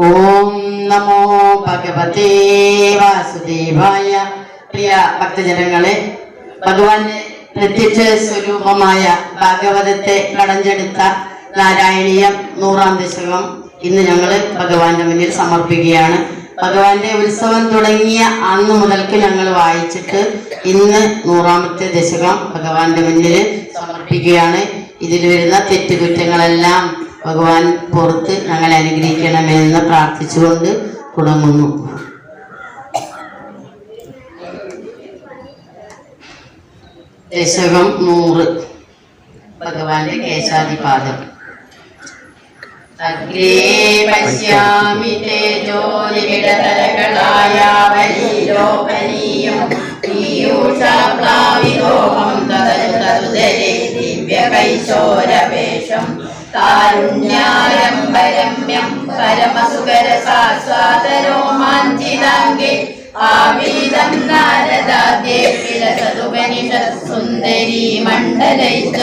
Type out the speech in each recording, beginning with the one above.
ഓം നമോ ഭഗവതേ വാസുദേവായ പ്രിയ ഭക്തജനങ്ങളെ ഭഗവാന്റെ പ്രത്യക്ഷ സ്വരൂപമായ ഭാഗവതത്തെ കടഞ്ഞെടുത്ത നാരായണീയം നൂറാം ദശകം ഇന്ന് ഞങ്ങൾ ഭഗവാന്റെ മുന്നിൽ സമർപ്പിക്കുകയാണ്. ഭഗവാന്റെ ഉത്സവം തുടങ്ങിയ അന്ന് മുതൽക്ക് ഞങ്ങൾ വായിച്ചിട്ട് ഇന്ന് നൂറാമത്തെ ദശകം ഭഗവാന്റെ മുന്നിൽ സമർപ്പിക്കുകയാണ്. ഇതിൽ വരുന്ന തെറ്റുകുറ്റങ്ങളെല്ലാം ഭഗവാൻ പുറത്ത് ഞങ്ങളെ അനുഗ്രഹിക്കണമെന്ന് പ്രാർത്ഥിച്ചുകൊണ്ട് തുടങ്ങുന്നു. ദശകം നൂറ്. ഭഗവാന്റെ കേശാദിപാദം അഗ്രേ പശ്യാമി വരീലോകനീയം. പീയൂഷാപ്ലാവിലോഹം തദനുതരുതരെ ദിവ്യകൈശോരവേഷം. കാരുണ്യാരംഭരമ്യം പരമസുകരസാസ്വാദരോമാഞ്ചിതാംഗേ ആവീതം നാരദാദ്യേ വിലസതുപനിഷത് സുന്ദരീ മണ്ഡലൈച്ച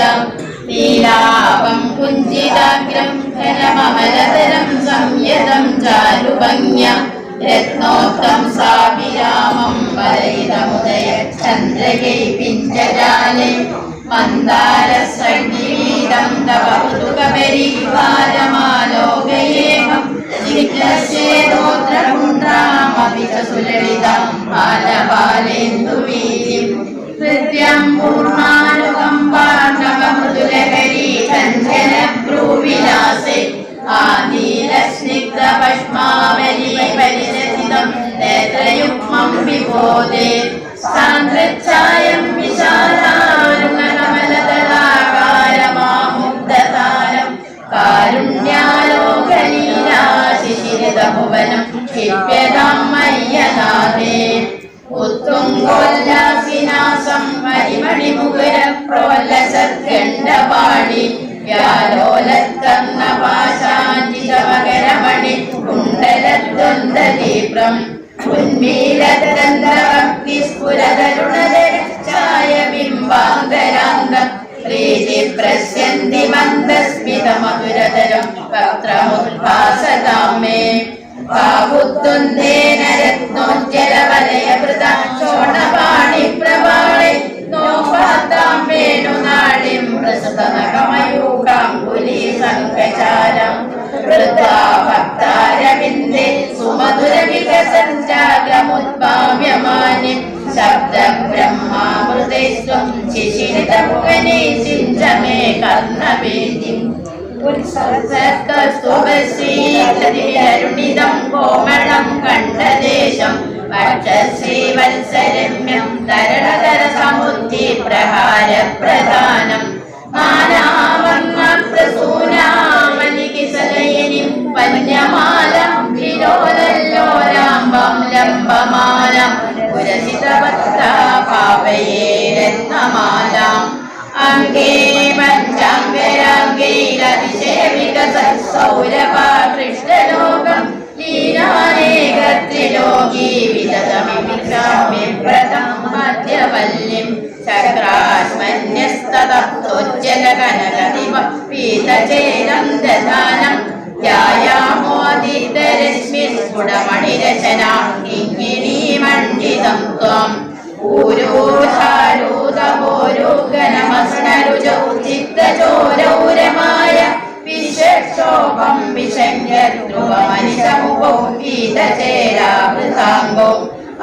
നീലാപം കുഞ്ചിതാഗ്രം ഘനമമലതരം സംയതം ചാരുഭംഗ്യ. രത്നോക്തം സാഭിരാമം വരയിതമുദയ ചന്ദ്രകൈ പിഞ്ചജാലേ. മന്ദാരസംഗീതം ആനീലസ്നിഗ്ധപഷ്മാവലി പരിരചിതം നേത്രയുഗ്മം വിബോധേ സാന്ദ്രച്ഛായം പ്രോല്ലസദ്ഗണ്ഡപാണി വ്യാലോലത്തന്നപാശാഞ്ചിതമകരമണി കുണ്ടലദ്വന്ദ്വദീപ്രം ഉന്മീലതന്ത്രഭക്തിസ്ഫുരതരുണതരച്ചായ ബിംബാന്തരാന്തം പ്രീതിപ്രസ്യന്തി മന്ദസ്മിതമധുരതരം വക്ത്രമുദ്ഭാസതാം മേ ബാഹുദ്വന്ദ്വേന രത്നോജ്ജലവലയഭൃത ഭക്താരവിന്ദേ സുമധുര വികസഞ്ചാഗ്രമുദ്ഭാമ്യമാനി ശബ്ദ ബ്രഹ്മാമൃതേസ്വം ശിശിരിതഭുവനെ സിഞ്ചമേ കർണവേദിം ഉത്സവസ്തുഭശ്രീകരുണിതം കോമളം കണ്ഠദേശം വക്ഷശ്രീവത്സരമ്യം തരണതര സമുദ്ധി പ്രഹാര പ്രധാനം മാനാവർണപ്രസൂനാമലികിസലയനിം പാവയേ രത്നമാലാം അംഗേ പഞ്ചാംഗരാംഗൈരതിശേവികസൗരഭാ കൃഷ്ണലോകം ലീലാനേകത്രിലോകീ വിതതമിമിക്ഷാമ്യവ്രതം മധ്യവല്ലിം ചക്രാസ്മന്യസ്തതോജ്ജലകനകദിവ വിശക്ഷോഭം വിശങ്കുപീതചേരാവൃതാംഗോ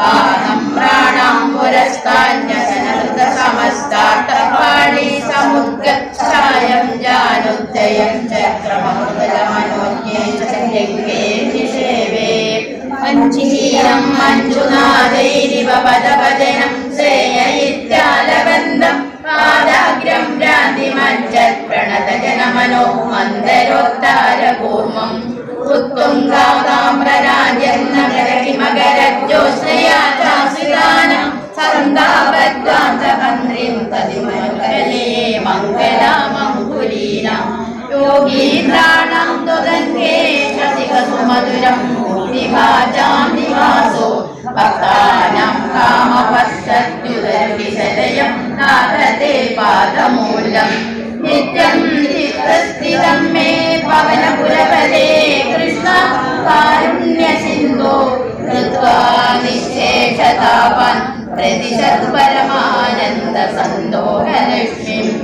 ആനമ്രാണാം പുരസ്താന്യസനൃത സമസ്താട്ടപാണി സമുദ്ഗച്ഛായം ജാനുദ്ദയം ചക്രമമൃതമനോജ്ഞേ ചര്യേ നിഷേവേ മഞ്ജീരം മഞ്ജുനാഥൈരിവ പദഭജനം ശ്രേയ ഇത്യാലബന്ധം പാദാഗ്രം ഭ്രാന്തിമജ്ജത് പ്രണതജനമനോ മന്ദരോദ്ധാരകൂർമ്മം ഉത്തുംഗാതാമ്രരാജ്യോസ്നയാ ചാസിദാനം സന്താപദ്വാന്തകന്ത്രിം തതിമകലേ മംഗലാമംകുലീനം യോഗീന്ദ്രാണം തുതങ്കേശതികസുമധുരം മൂർത്തിഭാജാം നിവാസോ. ഭക്താനാം കാമപശ്ചത്യുദർവിശലയം നാഥത്തെ പാദമൂലം. നിത്യം पवनपुरपदे कृष्ण कारुण्यसिन्धो कृष्ण्यसिन्धो धृत्वा निश्चेक्षरमानन्दसन्दोहलक्ष्मीम्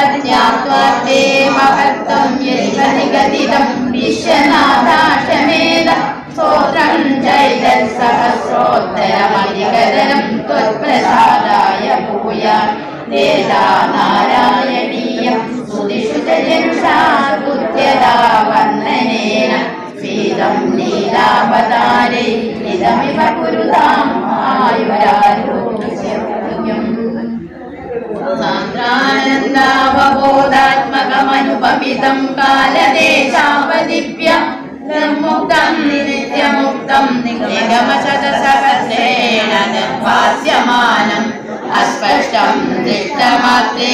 अज्ञात्वा ते महत्तं यदि सिगदितंत्रं च इदं सहस्रोत्तरम् നീലാവതാരേ ഇതമിവ കുരുതാം ആയുരാരോഗ്യം സാന്ദ്രാനന്ദാവബോധാത്മകമനുപമിതം കാലദേശാവദിപ്യ നിർമുക്തം നിത്യമുക്തം നിഗമശതസഹസ്രേണ നിർഭാസ്യമാനം. അസ്പഷ്ടം ദൃഷ്ടമാത്രേ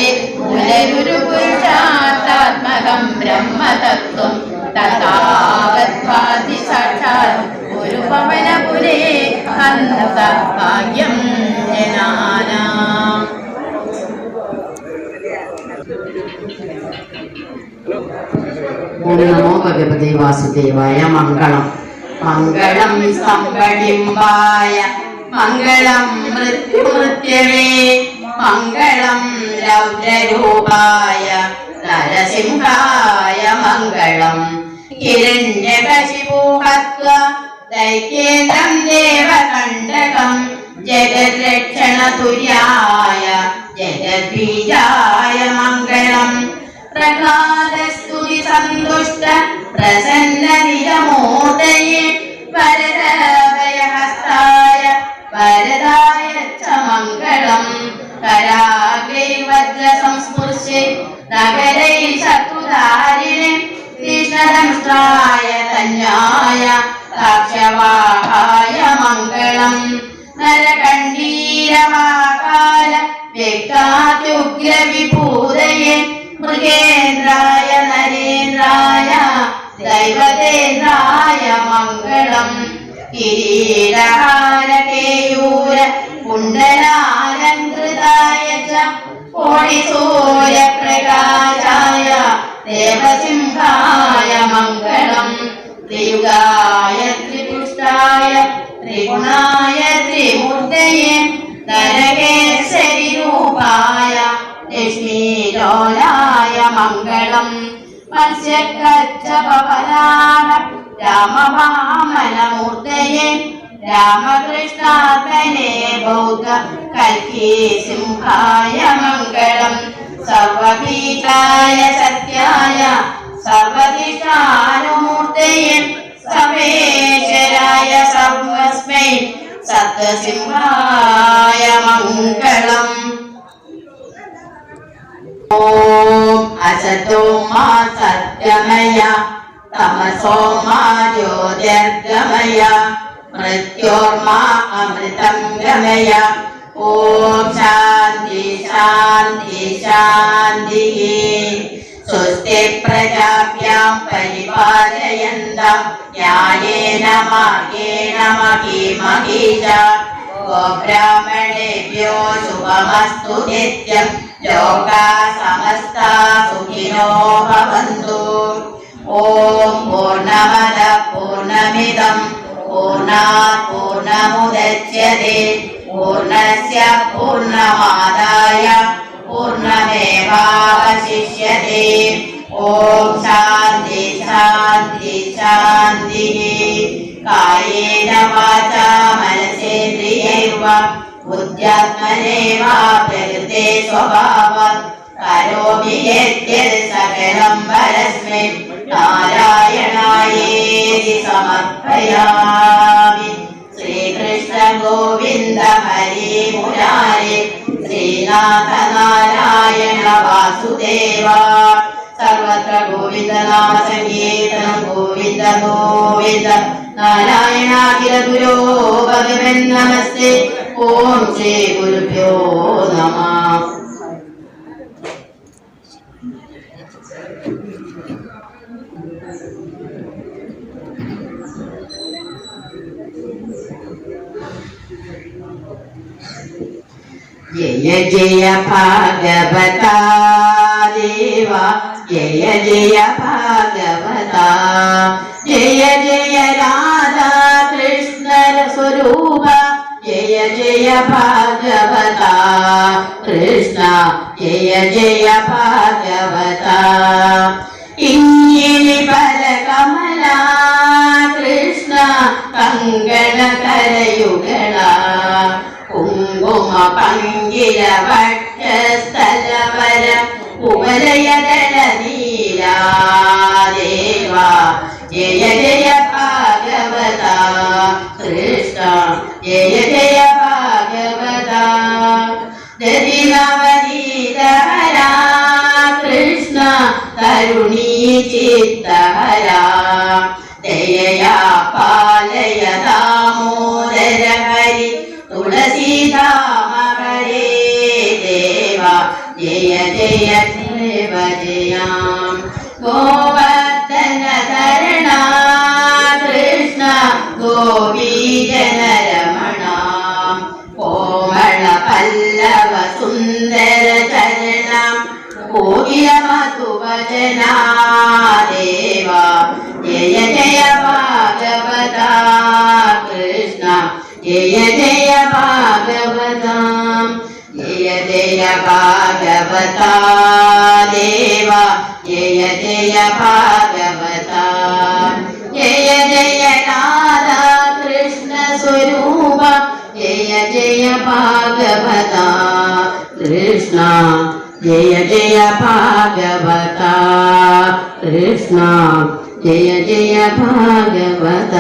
നമോ ഭഗവതി വാസുദേവായ മംഗളം. മംഗളം സ്തംഭടിംബായ മംഗളം മൃത്യുമൃത്യവേ മംഗളം രൗദ്രരൂപായ നരസിംഹായ മംഗളം. ഹിരണ്യകശിപൂഹത്വ ദൈത്യേന്ദ്രം ദേവകണ്ഠകം ജഗദ്രക്ഷണതുര്യായ ജഗദ്ബീജായ മംഗളം. പ്രഹ്ലാദസ്തുതി സന്തുഷ്ട പ്രസന്ന നിരമോദയേ വരദഭയഹസ്തായ വരദായ ച മംഗളം. കരാഗ്രേ വജ്ര സംസ്പൃശ്യ നഗരൈ ശത്രുധാരിണേ കൃഷ്ണദംഷ്ട്രായ തന്യായ സാക്ഷ്യവാഹായ മംഗളം. നരകണ്ഠീരവാകാല വ്യക്താത്യുഗ്രവിഭൂതയെ വിഭൂതയെ നരേന്ദ്രായ ദൈവതേന്ദ്രായ മംഗളം. കിരീടഹാരകേയൂര കുണ്ടലാലങ്കൃതായ ച കോടിസൂര്യപ്രകാശായ ദേവസിംഹായ മംഗളം. ത്രിയുഗായ ത്രിപുഷ്ടായ ത്രിഗുണായ ത്രിമൂർത്തയെ നരകേശ്വരി രൂപായ ലക്ഷ്മീലോലായ മംഗളം. पश्य रामवामनमूर्तये रामदृष्टातने बौद्ध कले सिंहाय मङ्गलम् सर्वभीताय सत्याय सर्वतिष्ठानमूर्तये सवेशराय सर्वस्मै सत्सिंहाय मङ्गलम् असतो मा सत्यमय तमसो मा ज्योतिर्गमय मृत्योर्मा अमृतं गमय। ॐ शान्ति शान्ति शान्तिः। स्वस्ति प्रजाभ्यां परिपालयन्त न्यायेन मार्गेण मार्गे न मगे मगे ब्राह्मणेभ्यो शुभमस्तु नित्यम्। లోకా సమస్త సుఖినో భవంతు ఓం పూర్ణమద పూర్ణమిదం. పూర్ణాత్ పూర్ణముద్యతే. పూర్ణస్య పూర్ణమాదాయ. పూర్ణమేవాశిష్యతే ఓం శాంతి శాంతి శాంతి. కాయేన వాచా మనసేంద్రియైర్వ. బుద్ధ్యాత్మనేవాప్య സ്വഭാവ കരോമി സകലം പരസ്മൈ നാരായണായേതി സമർപ്പയാമി. ശ്രീകൃഷ്ണ ഗോവിന്ദ ഹരി മുരാരി ശ്രീനാഥ നാരായണ വാസുദേവ. സർവത്ര ഗോവിന്ദ സങ്കീർത്തനം ഗോവിന്ദ ഗോവിന്ദ. നാരായണാഖില ഗുരോ ഭഗവൻ നമസ്തേ. ഓം ശ്രീ ഗുരുഭ്യോ നമ ജയ ജയ ഭാഗവത ദേവ ജയ ജയ ഭാഗവത ജയ ജയ രാധാ കൃഷ്ണ ജയ ജയ ഭാഗവത കൃഷ്ണ ജയ ജയ ഭാഗവത ഇങ്ങിനി പല കമല കൃഷ്ണ കങ്കണ കുങ്കുമ പങ്കില ഭക്ഷസ്ഥലവര കുമലയദള നീലാ ദേവ ജയ ജയ ഭാഗവത. കൃഷ്ണ ജയ ജയ ഭാഗവത. ദതിനവനീതഹര കൃഷ്ണ തരുണീ ചിത്തഹര ഗോവർദ്ധന ധരണ കൃഷ്ണ ഗോപീജനരമണ. കോമള പല്ലവ സുന്ദര ചരണം കോകില മധുവചന ദേവ ജയ കൃഷ്ണ ജയ ജയ ഭാഗവത ജയ ജയ ജയ ജയ ഭാഗവത ജയ ജയ രാധാ കൃഷ്ണ സ്വരൂപ ജയ ജയ ഭാഗവത കൃഷ്ണ ജയ ജയ ഭാഗവത കൃഷ്ണ ജയ ജയ ഭാഗവത